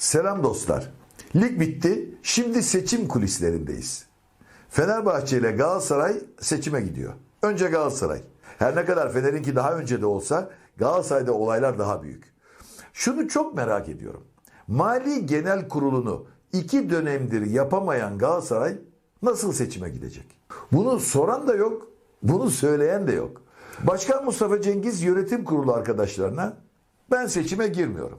Selam dostlar. Lig bitti. Şimdi seçim kulislerindeyiz. Fenerbahçe ile Galatasaray seçime gidiyor. Önce Galatasaray. Her ne kadar Fener'inki daha önce de olsa Galatasaray'da olaylar daha büyük. Şunu çok merak ediyorum. Mali Genel Kurulu'nu iki dönemdir yapamayan Galatasaray nasıl seçime gidecek? Bunu soran da yok, bunu söyleyen de yok. Başkan Mustafa Cengiz yönetim kurulu arkadaşlarına ben seçime girmiyorum.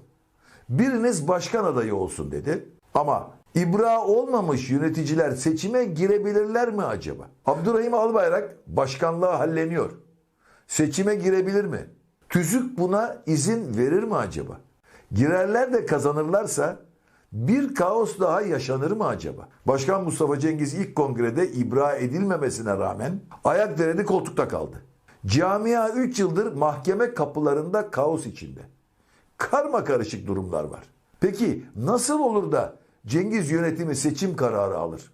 Biriniz başkan adayı olsun dedi. Ama ibra olmamış yöneticiler seçime girebilirler mi acaba? Abdurrahim Albayrak başkanlığa halleniyor. Seçime girebilir mi? TÜZÜK buna izin verir mi acaba? Girerler de kazanırlarsa bir kaos daha yaşanır mı acaba? Başkan Mustafa Cengiz ilk kongrede ibra edilmemesine rağmen ayak diredi koltukta kaldı. Camia 3 yıldır mahkeme kapılarında kaos içinde. Karma karışık durumlar var. Peki nasıl olur da Cengiz yönetimi seçim kararı alır?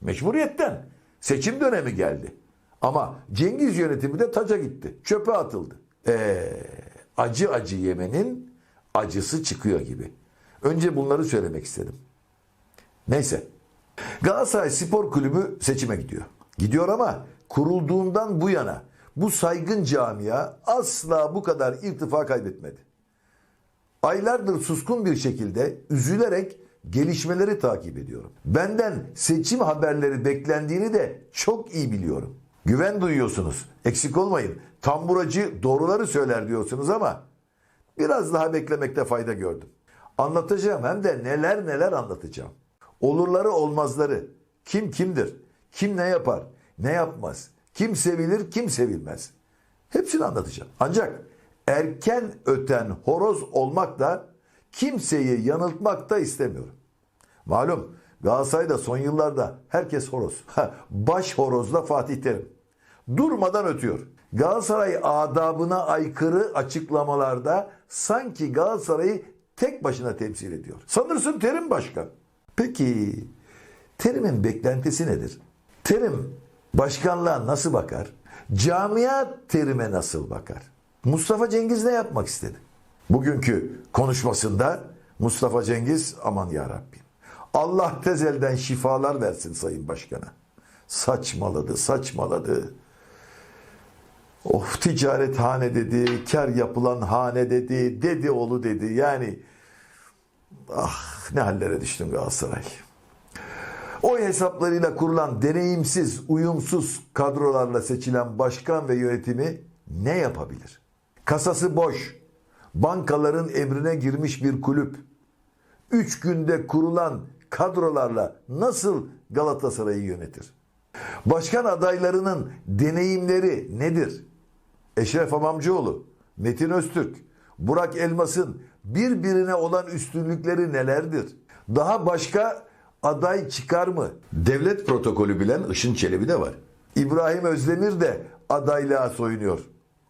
Mecburiyetten. Seçim dönemi geldi. Ama Cengiz yönetimi de taca gitti. Çöpe atıldı. Ee, acı acı yemenin acısı çıkıyor gibi. Önce bunları söylemek istedim. Neyse. Galatasaray Spor Kulübü seçime gidiyor. Gidiyor ama kurulduğundan bu yana bu saygın camia asla bu kadar irtifa kaybetmedi. Aylardır suskun bir şekilde üzülerek gelişmeleri takip ediyorum. Benden seçim haberleri beklendiğini de çok iyi biliyorum. Güven duyuyorsunuz. Eksik olmayın. Tamburacı doğruları söyler diyorsunuz ama biraz daha beklemekte fayda gördüm. Anlatacağım hem de neler neler anlatacağım. Olurları olmazları. Kim kimdir? Kim ne yapar? Ne yapmaz? Kim sevilir? Kim sevilmez? Hepsini anlatacağım. Ancak erken öten horoz olmak da kimseyi yanıltmak da istemiyorum. Malum Galatasaray'da son yıllarda herkes horoz. Baş horozla Fatih Terim. Durmadan ötüyor. Galatasaray adabına aykırı açıklamalarda sanki Galatasaray'ı tek başına temsil ediyor. Sanırsın Terim başkan. Peki Terim'in beklentisi nedir? Terim başkanlığa nasıl bakar? Camia Terim'e nasıl bakar? Mustafa Cengiz ne yapmak istedi? Bugünkü konuşmasında Mustafa Cengiz aman ya Rabbim. Allah tezelden şifalar versin Sayın Başkan'a. Saçmaladı, saçmaladı. Of ticaret hane dedi, kar yapılan hane dedi, dedi oğlu dedi. Yani ah ne hallere düştün Galatasaray. Oy hesaplarıyla kurulan deneyimsiz, uyumsuz kadrolarla seçilen başkan ve yönetimi ne yapabilir? Kasası boş, bankaların emrine girmiş bir kulüp, üç günde kurulan kadrolarla nasıl Galatasaray'ı yönetir? Başkan adaylarının deneyimleri nedir? Eşref Amamcıoğlu, Metin Öztürk, Burak Elmas'ın birbirine olan üstünlükleri nelerdir? Daha başka aday çıkar mı? Devlet protokolü bilen Işın Çelebi de var. İbrahim Özdemir de adaylığa soyunuyor.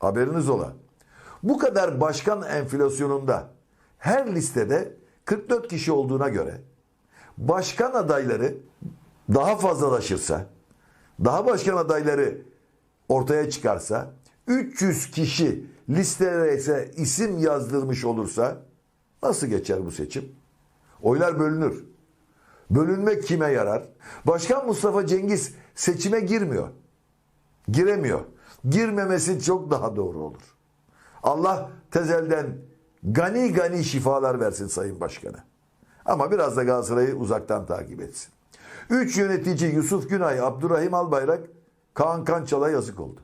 Haberiniz ola. Bu kadar başkan enflasyonunda her listede 44 kişi olduğuna göre başkan adayları daha fazlalaşırsa, daha başkan adayları ortaya çıkarsa, 300 kişi listelere isim yazdırmış olursa nasıl geçer bu seçim? Oylar bölünür. Bölünmek kime yarar? Başkan Mustafa Cengiz seçime girmiyor. Giremiyor. Girmemesi çok daha doğru olur. Allah tezelden gani gani şifalar versin Sayın Başkan'a. Ama biraz da Galatasaray'ı uzaktan takip etsin. Üç yönetici Yusuf Günay, Abdurrahim Albayrak, Kaan Kançal'a yazık oldu.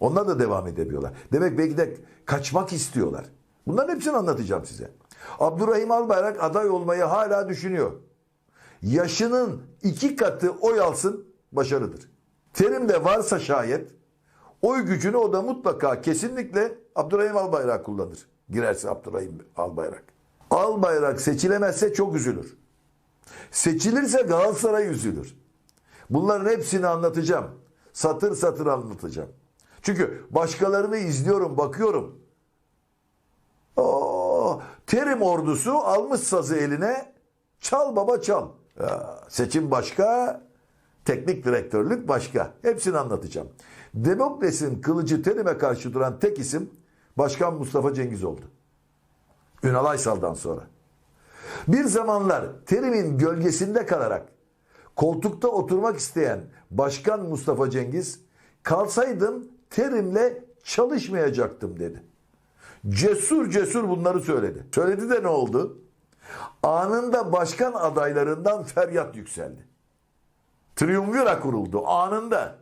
Onlar da devam edemiyorlar. Demek belki de kaçmak istiyorlar. Bunların hepsini anlatacağım size. Abdurrahim Albayrak aday olmayı hala düşünüyor. Yaşının iki katı oy alsın başarıdır. Terim de varsa şayet oy gücünü o da mutlaka kesinlikle Abdurrahim Albayrak kullanır. Girerse Abdurrahim Albayrak. Albayrak seçilemezse çok üzülür. Seçilirse Galatasaray üzülür. Bunların hepsini anlatacağım. Satır satır anlatacağım. Çünkü başkalarını izliyorum, bakıyorum. Oo, terim ordusu almış sazı eline. Çal baba çal. Ya, seçim başka, teknik direktörlük başka. Hepsini anlatacağım. Demokrasinin kılıcı terime karşı duran tek isim Başkan Mustafa Cengiz oldu. Ünal Aysal'dan sonra. Bir zamanlar terimin gölgesinde kalarak koltukta oturmak isteyen Başkan Mustafa Cengiz kalsaydım terimle çalışmayacaktım dedi. Cesur cesur bunları söyledi. Söyledi de ne oldu? Anında başkan adaylarından feryat yükseldi. Triumvira kuruldu anında.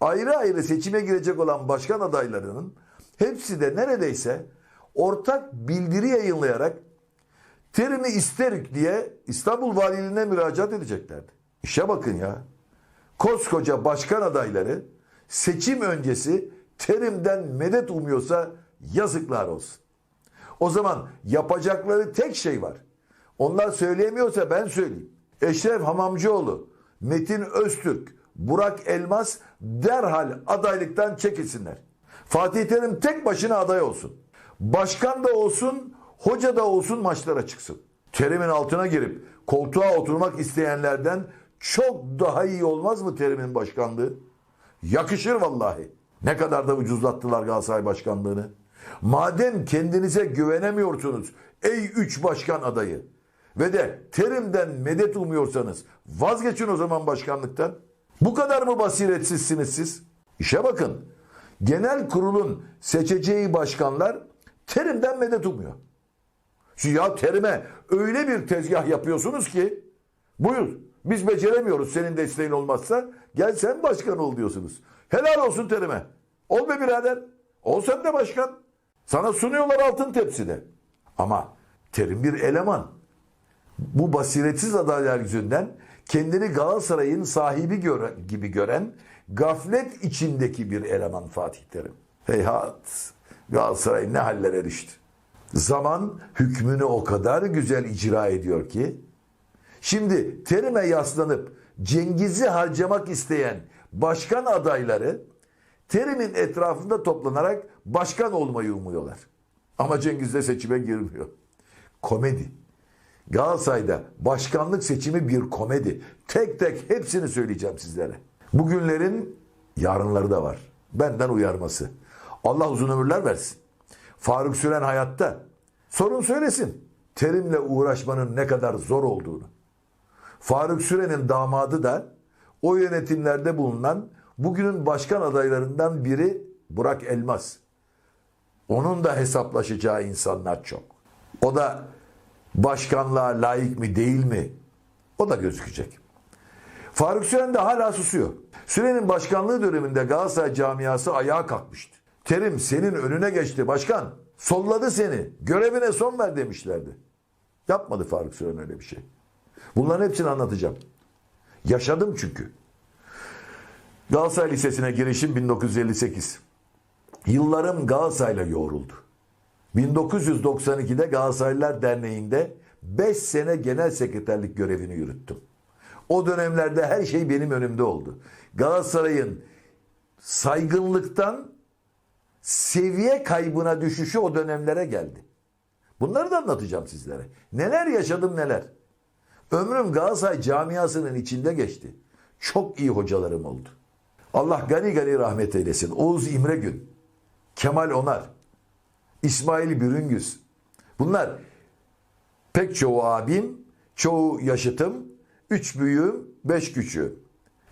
Ayrı ayrı seçime girecek olan başkan adaylarının hepsi de neredeyse ortak bildiri yayınlayarak terimi isterik diye İstanbul Valiliğine müracaat edeceklerdi. İşe bakın ya. Koskoca başkan adayları seçim öncesi terimden medet umuyorsa yazıklar olsun. O zaman yapacakları tek şey var. Onlar söyleyemiyorsa ben söyleyeyim. Eşref Hamamcıoğlu, Metin Öztürk, Burak Elmas derhal adaylıktan çekilsinler. Fatih Terim tek başına aday olsun. Başkan da olsun, hoca da olsun maçlara çıksın. Terim'in altına girip koltuğa oturmak isteyenlerden çok daha iyi olmaz mı Terim'in başkanlığı? Yakışır vallahi. Ne kadar da ucuzlattılar Galatasaray başkanlığını. Madem kendinize güvenemiyorsunuz ey üç başkan adayı ve de terimden medet umuyorsanız vazgeçin o zaman başkanlıktan. Bu kadar mı basiretsizsiniz siz? İşe bakın. Genel kurulun seçeceği başkanlar terimden medet umuyor. Ya terime öyle bir tezgah yapıyorsunuz ki buyur biz beceremiyoruz senin desteğin olmazsa gel sen başkan ol diyorsunuz. Helal olsun terime. Ol be birader. Ol sen de başkan. Sana sunuyorlar altın tepside. Ama terim bir eleman. Bu basiretsiz adaylar yüzünden kendini Galatasaray'ın sahibi göre, gibi gören gaflet içindeki bir eleman Fatih Terim. Heyhat Galatasaray ne haller erişti. Zaman hükmünü o kadar güzel icra ediyor ki şimdi terime yaslanıp Cengiz'i harcamak isteyen başkan adayları terimin etrafında toplanarak başkan olmayı umuyorlar. Ama Cengiz de seçime girmiyor. Komedi. Galatasaray'da başkanlık seçimi bir komedi. Tek tek hepsini söyleyeceğim sizlere. Bugünlerin yarınları da var. Benden uyarması. Allah uzun ömürler versin. Faruk Süren hayatta. Sorun söylesin. Terimle uğraşmanın ne kadar zor olduğunu. Faruk Süren'in damadı da o yönetimlerde bulunan bugünün başkan adaylarından biri Burak Elmas. Onun da hesaplaşacağı insanlar çok. O da başkanlığa layık mı değil mi? O da gözükecek. Faruk Süren de hala susuyor. Süren'in başkanlığı döneminde Galatasaray camiası ayağa kalkmıştı. Terim senin önüne geçti başkan. Solladı seni. Görevine son ver demişlerdi. Yapmadı Faruk Süren öyle bir şey. Bunların hepsini anlatacağım. Yaşadım çünkü. Galatasaray Lisesi'ne girişim 1958. Yıllarım Galatasaray'la yoğruldu. 1992'de Galatasaraylılar Derneği'nde 5 sene genel sekreterlik görevini yürüttüm. O dönemlerde her şey benim önümde oldu. Galatasaray'ın saygınlıktan seviye kaybına düşüşü o dönemlere geldi. Bunları da anlatacağım sizlere. Neler yaşadım neler. Ömrüm Galatasaray camiasının içinde geçti. Çok iyi hocalarım oldu. Allah gani gani rahmet eylesin. Oğuz İmregün, Kemal Onar, İsmail Bürüngüz. Bunlar pek çoğu abim, çoğu yaşıtım, üç büyüğüm, beş küçüğüm.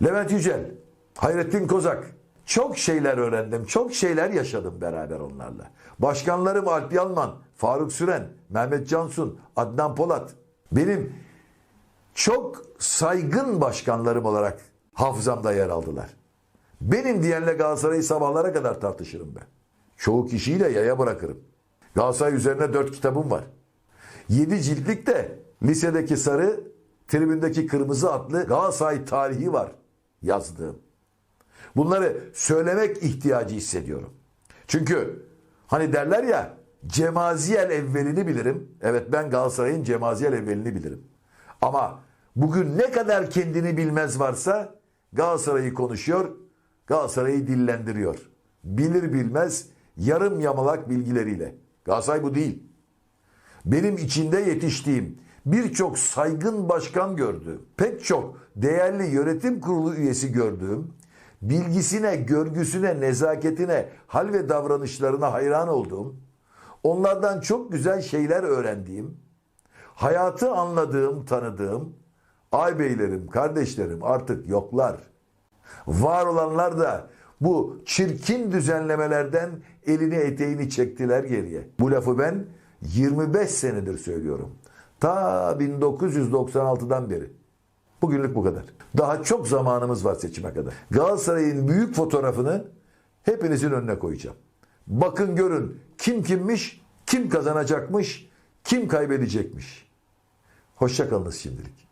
Levent Yücel, Hayrettin Kozak. Çok şeyler öğrendim, çok şeyler yaşadım beraber onlarla. Başkanlarım Alp Yalman, Faruk Süren, Mehmet Cansun, Adnan Polat. Benim çok saygın başkanlarım olarak hafızamda yer aldılar. Benim diyenle Galatasaray'ı sabahlara kadar tartışırım ben. Çoğu kişiyi de yaya bırakırım. Galatasaray üzerine dört kitabım var. Yedi ciltlik de lisedeki sarı, tribündeki kırmızı adlı Galatasaray tarihi var yazdığım. Bunları söylemek ihtiyacı hissediyorum. Çünkü hani derler ya Cemaziyel evvelini bilirim. Evet ben Galatasaray'ın Cemaziyel evvelini bilirim. Ama bugün ne kadar kendini bilmez varsa Galatasaray'ı konuşuyor, Galatasaray'ı dillendiriyor. Bilir bilmez yarım yamalak bilgileriyle. Galatasaray bu değil. Benim içinde yetiştiğim birçok saygın başkan gördüğüm, pek çok değerli yönetim kurulu üyesi gördüğüm, bilgisine, görgüsüne, nezaketine, hal ve davranışlarına hayran olduğum, onlardan çok güzel şeyler öğrendiğim, hayatı anladığım, tanıdığım ağabeylerim, kardeşlerim artık yoklar. Var olanlar da bu çirkin düzenlemelerden elini eteğini çektiler geriye. Bu lafı ben 25 senedir söylüyorum. Ta 1996'dan beri. Bugünlük bu kadar. Daha çok zamanımız var seçime kadar. Galatasaray'ın büyük fotoğrafını hepinizin önüne koyacağım. Bakın görün kim kimmiş, kim kazanacakmış, kim kaybedecekmiş. Hoşçakalınız şimdilik.